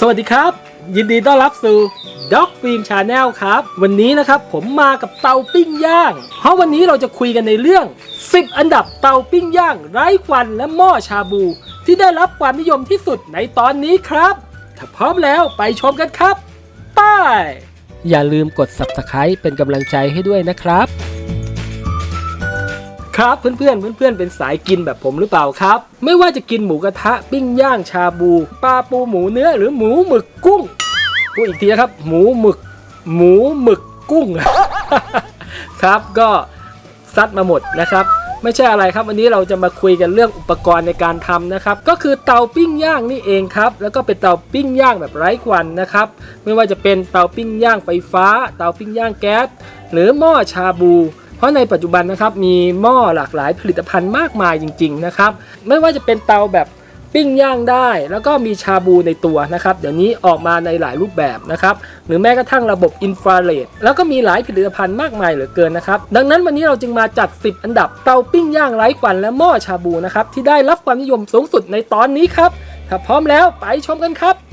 สวัสดีครับ ยินดีต้อนรับสู่ Dog Film Channel ครับ วันนี้นะครับผมมากับเตาปิ้งย่าง เพราะวันนี้เราจะคุยกันในเรื่อง 10 อันดับเตาปิ้งย่าง ไร้ควันและหม้อชาบู ที่ได้รับความนิยมที่สุดในตอนนี้ครับ ถ้าพร้อมแล้วไปชมกันครับ ไป้ายอย่าลืมกด Subscribe เป็นกำลังใจให้ด้วยนะครับ ครับเพื่อนๆเพื่อนๆเป็นสายกินแบบผมหรือเปล่าครับ ไม่ว่าจะกินหมูกระทะปิ้งย่างชาบูปลาปูหมูเนื้อหรือหมูหมึกกุ้งพูดอีกทีนะครับ หมูหมึก หมูหมึกกุ้งครับก็ซัดมาหมดนะครับไม่ใช่อะไรครับวันนี้เราจะมาคุยกันเรื่องอุปกรณ์ในการทำนะครับ ก็คือเตาปิ้งย่างนี่เองครับ แล้วก็เป็นเตาปิ้งย่างแบบไร้ควันนะครับ ไม่ว่าจะเป็นเตาปิ้งย่างไฟฟ้า เตาปิ้งย่างแก๊สหรือหม้อชาบู เพราะในปัจจุบันนะครับมีหม้อหลากหลายผลิตภัณฑ์มากมายจริง ๆนะครับ ไม่ว่าจะเป็นเตาแบบปิ้งย่างได้ แล้วก็มีชาบูในตัวนะครับ เดี๋ยวนี้ออกมาในหลายรูปแบบนะครับ หรือแม้กระทั่งระบบอินฟราเรดแล้วก็มีหลายผลิตภัณฑ์มากมายเหลือเกินนะครับ ดังนั้นวันนี้เราจึงมาจัด 10 อันดับเตาปิ้งย่างไร้ควันและหม้อชาบูนะครับที่ได้รับความนิยมสูงสุดในตอนนี้ครับถ้าพร้อมแล้วไปชมกันครับ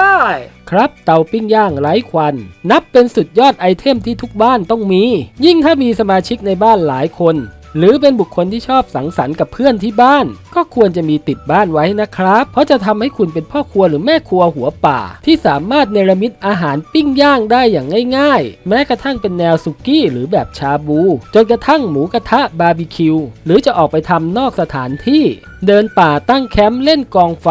ป้าย ครับเตาปิ้งย่างไร้ควัน นับเป็นสุดยอดไอเทมที่ทุกบ้านต้องมี ยิ่งถ้ามีสมาชิกในบ้านหลายคน หรือเป็นบุคคลที่ชอบสังสรรค์กับเพื่อนที่บ้าน ก็ควรจะมีติดบ้านไว้นะครับ เพราะจะทำให้คุณเป็นพ่อครัวหรือแม่ครัวหัวป่า ที่สามารถเนรมิตอาหารปิ้งย่างได้อย่างง่าย ๆ แม้กระทั่งเป็นแนวสุกี้หรือแบบชาบู จนกระทั่งหมูกระทะบาร์บีคิวหรือจะออกไปทำนอกสถานที่ เดินป่าตั้งแคมป์เล่นกองไฟ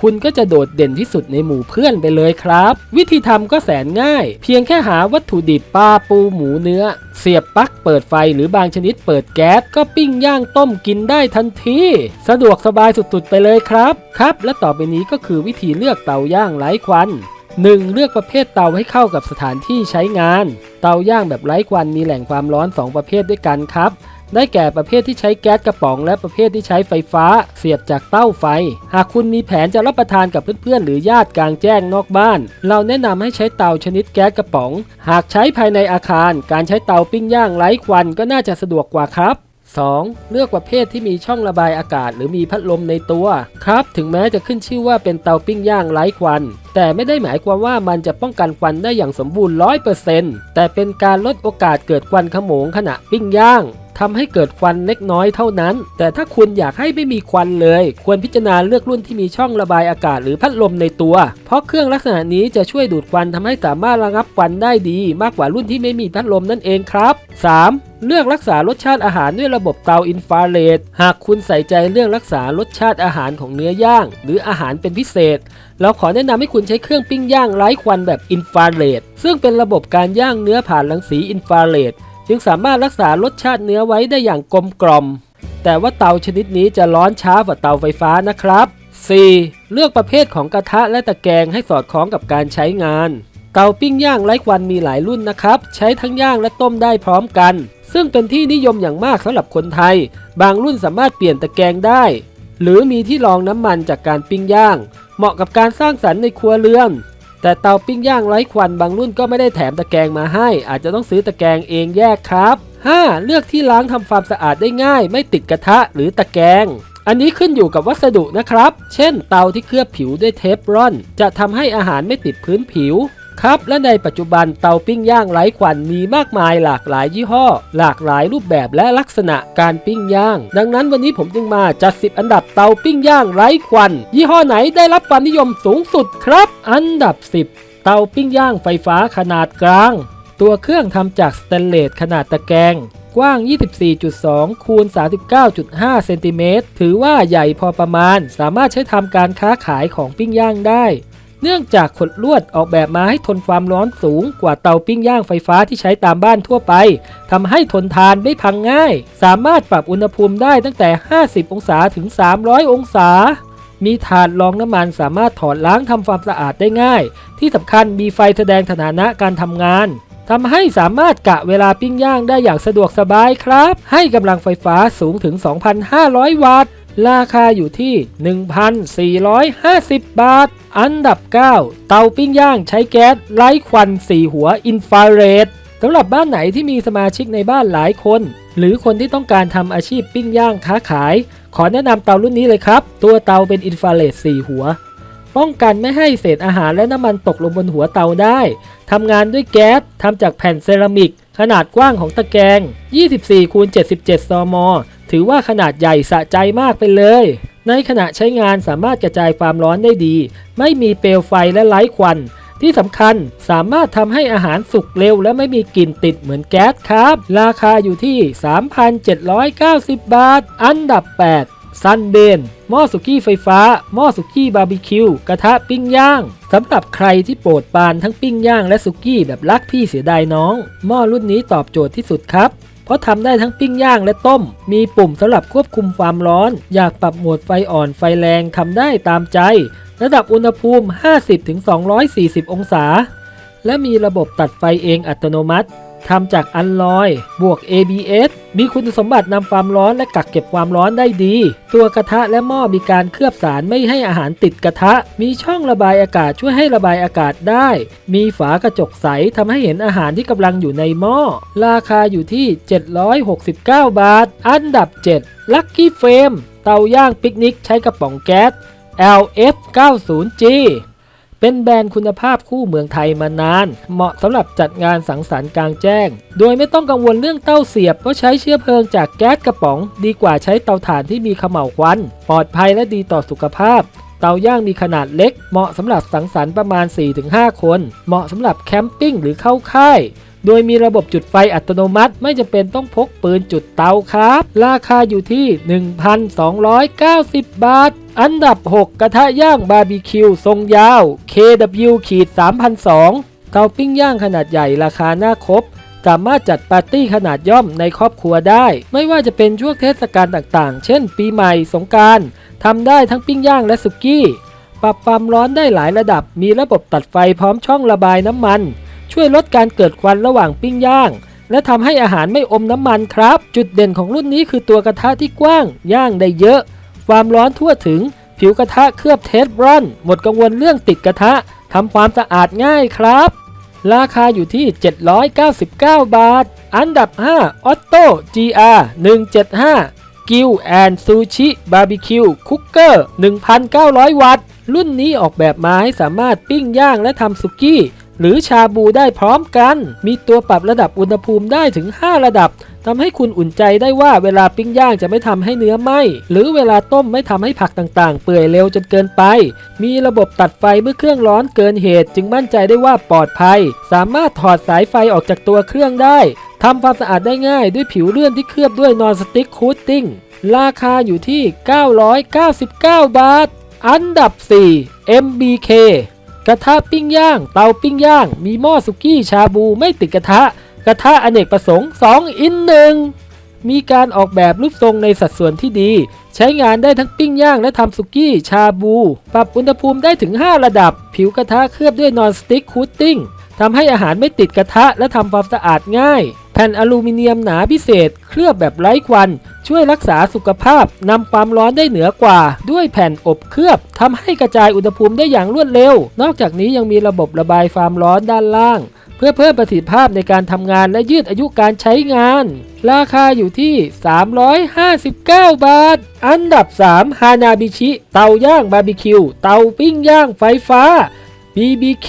คุณก็จะโดดเด่นที่สุดในหมู่เพื่อนไปเลยครับ วิธีทำก็แสนง่าย เพียงแค่หาวัตถุดิบปลาปูหมูเนื้อ เสียบปลั๊กเปิดไฟหรือบางชนิดเปิดแก๊สก็ปิ้งย่างต้มกินได้ทันที สะดวกสบายสุดๆไปเลยครับ ครับ และต่อไปนี้ก็คือวิธีเลือกเตาย่างไร้ควัน 1. เลือกประเภทเตาให้เข้ากับสถานที่ใช้งาน เตาย่างแบบไร้ควันมีแหล่งความร้อน 2 ประเภทด้วยกันครับ ได้แก่ประเภทที่ใช้แก๊สกระป๋องและประเภทที่ใช้ไฟฟ้า เสียบจากเต้าไฟ หากคุณมีแผนจะรับประทานกับเพื่อนๆ หรือญาติกลางแจ้งนอกบ้าน เราแนะนำให้ใช้เตาชนิดแก๊สกระป๋อง หากใช้ภายในอาคาร การใช้เตาปิ้งย่างไร้ควันก็น่าจะสะดวกกว่าครับ 2. เลือกประเภทที่มีช่องระบายอากาศ หรือมีพัดลมในตัว ครับ ถึงแม้จะขึ้นชื่อว่าเป็นเตาปิ้งย่างไร้ควัน แต่ไม่ได้หมายความว่ามันจะป้องกันควันได้อย่างสมบูรณ์ 100%แต่เป็นการลดโอกาสเกิดควันขโมงขณะปิ้งย่าง ทำให้เกิดควันเล็กน้อยเท่านั้น แต่ถ้าคุณอยากให้ไม่มีควันเลย ควรพิจารณาเลือกรุ่นที่มีช่องระบายอากาศหรือพัดลมในตัว เพราะเครื่องลักษณะนี้จะช่วยดูดควันทำให้สามารถระงับควันได้ดี มากกว่ารุ่นที่ไม่มีพัดลมนั่นเองครับ 3. เลือกรักษารสชาติอาหารด้วยระบบเตาอินฟราเรด หากคุณใส่ใจเรื่องรักษารสชาติอาหารของเนื้อย่าง หรืออาหารเป็นพิเศษ เราขอแนะนำให้คุณใช้เครื่องปิ้งย่างไร้ควันแบบอินฟราเรด ซึ่งเป็นระบบการย่างเนื้อผ่านรังสีอินฟราเรด จึงสามารถรักษารสชาติเนื้อไว้ได้อย่างกลมกล่อม แต่ว่าเตาชนิดนี้จะร้อนช้ากว่าเตาไฟฟ้านะครับ 4. เลือกประเภทของกระทะและตะแกรงให้สอดคล้องกับการใช้งาน เตาปิ้งย่างไร้ควันมีหลายรุ่นนะครับ ใช้ทั้งย่างและต้มได้พร้อมกัน ซึ่งเป็นที่นิยมอย่างมากสำหรับคนไทย บางรุ่นสามารถเปลี่ยนตะแกรงได้ หรือมีที่รองน้ำมันจากการปิ้งย่าง เหมาะกับการสร้างสรรค์ในครัวเรือน แต่เตาปิ้งย่างไร้ควันบางรุ่นก็ไม่ได้แถมตะแกรงมาให้ อาจจะต้องซื้อตะแกรงเองแยกครับ 5. เลือกที่ล้างทำความสะอาดได้ง่าย ไม่ติดกระทะหรือตะแกรงอันนี้ขึ้นอยู่กับวัสดุนะครับ เช่นเตาที่เคลือบผิวด้วยเทฟรอน จะทำให้อาหารไม่ติดพื้นผิว ครับและในปัจจุบันเตาปิ้งย่างไร้ควันมีมากมายหลากหลายยี่ห้อ หลากหลายรูปแบบและลักษณะการปิ้งย่าง ดังนั้นวันนี้ผมจึงมาจัด 10 อันดับเตาปิ้งย่างไร้ควัน ยี่ห้อไหนได้รับความนิยมสูงสุดครับ อันดับ 10 เตาปิ้งย่างไฟฟ้าขนาดกลาง ตัวเครื่องทำจากสแตนเลสขนาดตะแกรงกว้าง 24.2 คูณ 39.5 เซนติเมตร ถือว่าใหญ่พอประมาณ สามารถใช้ทำการค้าขายของปิ้งย่างได้ เนื่องจากขดลวดออกแบบมาให้ทนความร้อนสูงกว่าเตาปิ้งย่างไฟฟ้าที่ใช้ตามบ้านทั่วไปทำให้ทนทานไม่พังง่าย สามารถปรับอุณหภูมิได้ตั้งแต่ 50 องศาถึง 300 องศา มีถาดรองน้ำมันสามารถถอดล้างทำความสะอาดได้ง่าย ที่สำคัญมีไฟแสดงสถานะการทำงานทำให้สามารถกะเวลาปิ้งย่างได้อย่างสะดวกสบายครับ ให้กำลังไฟฟ้าสูงถึง 2,500 วัตต์ ราคาอยู่ที่ 1,450 บาท อันดับ 9 เตาปิ้งย่างใช้แก๊สไร้ควัน 4 หัวอินฟราเรดสำหรับบ้านไหนที่มีสมาชิกในบ้านหลายคน หรือคนที่ต้องการทำอาชีพปิ้งย่างค้าขาย ขอแนะนำเตารุ่นนี้เลยครับ ตัวเตาเป็นอินฟราเรด 4 หัว ป้องกันไม่ให้เศษอาหารและน้ำมันตกลงบนหัวเตาได้ทำงานด้วยแก๊สทำจากแผ่นเซรามิก ขนาดกว้างของตะแกรง 24คูณ77 ซม ถือว่าขนาดใหญ่สะใจมากไปเลย ในขณะใช้งานสามารถกระจายความร้อนได้ดี ไม่มีเปลวไฟและไร้ควัน ที่สำคัญสามารถทำให้อาหารสุกเร็วและไม่มีกลิ่นติดเหมือนแก๊สครับ ราคาอยู่ที่ 3,790 บาท อันดับ 8ซันเบนหม้อสุกี้ไฟฟ้า หม้อสุกี้บาร์บีคิว กระทะปิ้งย่าง สำหรับใครที่โปรดปานทั้งปิ้งย่างและสุกี้แบบรักพี่เสียดายน้อง หม้อรุ่นนี้ตอบโจทย์ที่สุดครับ เพราะทำได้ทั้งปิ้งย่างและต้ม มีปุ่มสำหรับควบคุมความร้อน อยากปรับโหมดไฟอ่อนไฟแรงทำได้ตามใจ ระดับอุณหภูมิ 50-240 องศา และมีระบบตัดไฟเองอัตโนมัติ ทำจากอัลลอย บวก ABS มีคุณสมบัตินำความร้อนและกักเก็บความร้อนได้ดี ตัวกระทะและหม้อมีการเคลือบสารไม่ให้อาหารติดกระทะ มีช่องระบายอากาศช่วยให้ระบายอากาศได้ มีฝากระจกใสทำให้เห็นอาหารที่กำลังอยู่ในหม้อ ราคาอยู่ที่ 769 บาท อันดับ 7 Lucky Frame เตาย่างปิกนิกใช้กระป๋องแก๊ส LF90G เป็นแบรนด์คุณภาพคู่เมืองไทยมานาน เหมาะสำหรับจัดงานสังสรรค์กลางแจ้ง โดยไม่ต้องกังวลเรื่องเต้าเสียบ เพราะใช้เชื้อเพลิงจากแก๊สกระป๋อง ดีกว่าใช้เตาถ่านที่มีขม่าวควัน ปลอดภัยและดีต่อสุขภาพ เตาย่างมีขนาดเล็ก เหมาะสำหรับสังสรรค์ประมาณ 4-5 คน เหมาะสำหรับแคมปิ้งหรือเข้าค่ายโดยมีระบบจุดไฟอัตโนมัติไม่จำเป็นต้องพกปืนจุดเตาครับ ราคาอยู่ที่ 1,290 บาท อันดับ 6 กระทะย่างบาร์บีคิวทรงยาว KW ขีด3,002เตาปิ้งย่างขนาดใหญ่ราคาหน้าครบ สามารถจัดปาร์ตี้ขนาดย่อมในครอบครัวได้ ไม่ว่าจะเป็นช่วงเทศกาลต่างๆ เช่น ปีใหม่สงกรารทำได้ทั้งปิ้งย่างและสุกี้ ปรับความร้อนได้หลายระดับ มีระบบตัดไฟพร้อมช่องระบายน้ำมัน ช่วยลดการเกิดควันระหว่างปิ้งย่างและทำให้อาหารไม่อมน้ำมันครับ จุดเด่นของรุ่นนี้คือตัวกระทะที่กว้าง ย่างได้เยอะ ความร้อนทั่วถึง ผิวกระทะเคลือบเทฟรอน หมดกังวลเรื่องติดกระทะทำความสะอาดง่ายครับ ราคาอยู่ที่ 799 บาท อันดับ 5 Otto GR 175กิลแอนซูชิบาร์บีคิวคุกเกอร์1,900 วัตต์ รุ่นนี้ออกแบบมาให้สามารถปิ้งย่างและทำสุกี้ หรือชาบูได้พร้อมกัน มีตัวปรับระดับอุณหภูมิได้ถึง 5 ระดับทำให้คุณอุ่นใจได้ว่าเวลาปิ้งย่างจะไม่ทำให้เนื้อไหม้หรือเวลาต้มไม่ทำให้ผักต่างๆ เปื่อยเร็วจนเกินไป มีระบบตัดไฟเมื่อเครื่องร้อนเกินเหตุ จึงมั่นใจได้ว่าปลอดภัย สามารถถอดสายไฟออกจากตัวเครื่องได้ทำความสะอาดได้ง่ายด้วยผิวเลื่อนที่เคลือบด้วยนอนสติ๊กคูตติ้งราคาอยู่ที่ 999 บาท อันดับ 4 MBK กระทะปิ้งย่าง เตาปิ้งย่าง มีหม้อสุกี้ชาบูไม่ติดกระทะ กระทะอเนกประสงค์ 2 อินหนึ่งมีการออกแบบรูปทรงในสัดส่วนที่ดี ใช้งานได้ทั้งปิ้งย่างและทำสุกี้ ชาบู ปรับอุณหภูมิได้ถึง 5 ระดับ ผิวกระทะเคลือบด้วยนอนสติ๊กคูตติ้ง ทำให้อาหารไม่ติดกระทะและทำความสะอาดง่าย แผ่นอลูมิเนียมหนาพิเศษ เคลือบแบบไร้ควัน ช่วยรักษาสุขภาพนำความร้อนได้เหนือกว่า ด้วยแผ่นอบเคลือบทำให้กระจายอุณหภูมิได้อย่างรวดเร็ว นอกจากนี้ยังมีระบบระบายความร้อนด้านล่าง เพื่อเพิ่มประสิทธิภาพในการทำงานและยืดอายุการใช้งาน ราคาอยู่ที่ 359 บาท อันดับ 3 ฮานาบิชิ เตาย่างบาร์บีคิว เตาปิ้งย่างไฟฟ้า BBQ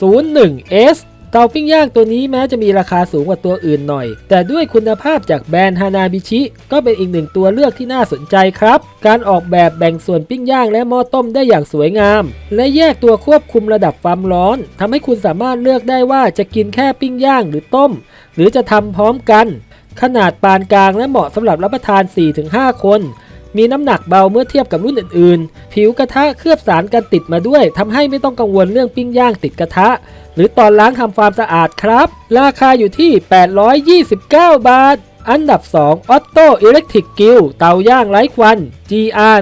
01S เตาปิ้งย่างตัวนี้แม้จะมีราคาสูงกว่าตัวอื่นหน่อย แต่ด้วยคุณภาพจากแบรนด์ฮานาบิชิก็เป็นอีกหนึ่งตัวเลือกที่น่าสนใจครับ การออกแบบแบ่งส่วนปิ้งย่างและหม้อต้มได้อย่างสวยงาม และแยกตัวควบคุมระดับความร้อนทำให้คุณสามารถเลือกได้ว่าจะกินแค่ปิ้งย่างหรือต้ม หรือจะทำพร้อมกัน ขนาดปานกลางและเหมาะสำหรับรับประทาน 4-5 คน มีน้ำหนักเบาเมื่อเทียบกับรุ่นอื่นๆ ผิวกระทะเคลือบสารกันติดมาด้วยทำให้ไม่ต้องกังวลเรื่องปิ้งย่างติดกระทะ หรือตอนล้างทำความสะอาดครับ ราคาอยู่ที่ 829 บาท อันดับ 2 Otto Electric Grill เตาย่างไร้ควัน GR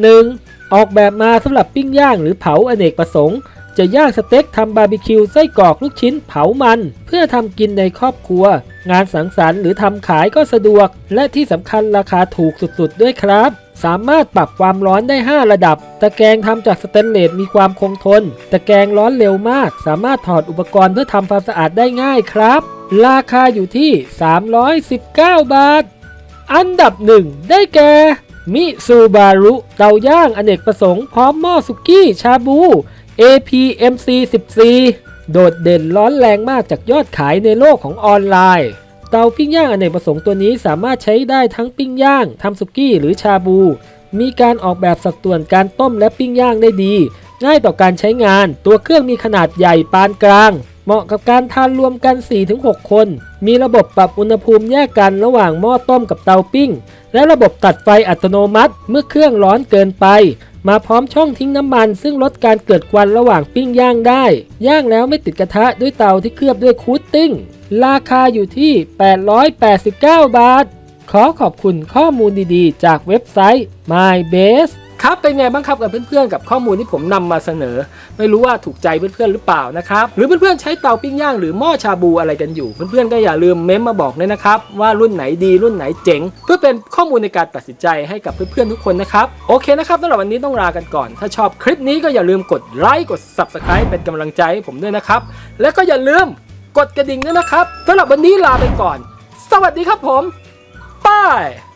141ออกแบบมาสำหรับปิ้งย่างหรือเผาอเนกประสงค์จะย่างสเต็กทำบาร์บีคิวไส้กรอกลูกชิ้นเผามัน เพื่อทำกินในครอบครัว งานสังสรรค์หรือทำขายก็สะดวก และที่สำคัญราคาถูกสุดๆ ด้วยครับ สามารถปรับความร้อนได้ 5 ระดับ ตะแกรงทำจากสแตนเลสมีความคงทน ตะแกรงร้อนเร็วมาก สามารถถอดอุปกรณ์เพื่อทำความสะอาดได้ง่ายครับ ราคาอยู่ที่ 319 บาท อันดับ 1 ได้แก่มิซูบารุเตาย่างอเนกประสงค์พร้อมหม้อสุกี้ชาบู APMC 14 โดดเด่นร้อนแรงมากจากยอดขายในโลกของออนไลน์ เตาปิ้งย่างอเนกประสงค์ตัวนี้สามารถใช้ได้ทั้งปิ้งย่างทำสุกี้หรือชาบู มีการออกแบบสัดส่วนการต้มและปิ้งย่างได้ดี ง่ายต่อการใช้งาน ตัวเครื่องมีขนาดใหญ่ปานกลาง เหมาะกับการทานรวมกัน 4-6 คน มีระบบปรับอุณหภูมิแยกกันระหว่างหม้อต้มกับเตาปิ้ง และระบบตัดไฟอัตโนมัติเมื่อเครื่องร้อนเกินไป มาพร้อมช่องทิ้งน้ำมัน ซึ่งลดการเกิดควันระหว่างปิ้งย่างได้ ย่างแล้วไม่ติดกระทะด้วยเตาที่เคลือบด้วยคูตติ้ง ราคาอยู่ที่ 889 บาท ขอขอบคุณข้อมูลดีๆ จากเว็บไซต์ MyBase ครับเป็นไงบ้างครับกับเพื่อนๆกับข้อมูลที่ผมนำมาเสนอ ไม่รู้ว่าถูกใจเพื่อนๆหรือเปล่านะครับหรือเพื่อนๆใช้เตาปิ้งย่างหรือหม้อชาบูอะไรกันอยู่ เพื่อนๆก็อย่าลืมเม้มมาบอกด้วยนะครับ ว่ารุ่นไหนดีรุ่นไหนเจ๋ง เพื่อเป็นข้อมูลในการตัดสินใจให้กับเพื่อนๆทุกคนนะครับโอเคนะครับสำหรับวันนี้ต้องลากันก่อน ถ้าชอบคลิปนี้ก็อย่าลืมกดไลค์กด Subscribe เป็นกำลังใจให้ผมด้วยนะครับและก็อย่าลืมกดกระดิ่งด้วยนะครับสำหรับวันนี้ลาไปก่อน สวัสดีครับผมบาย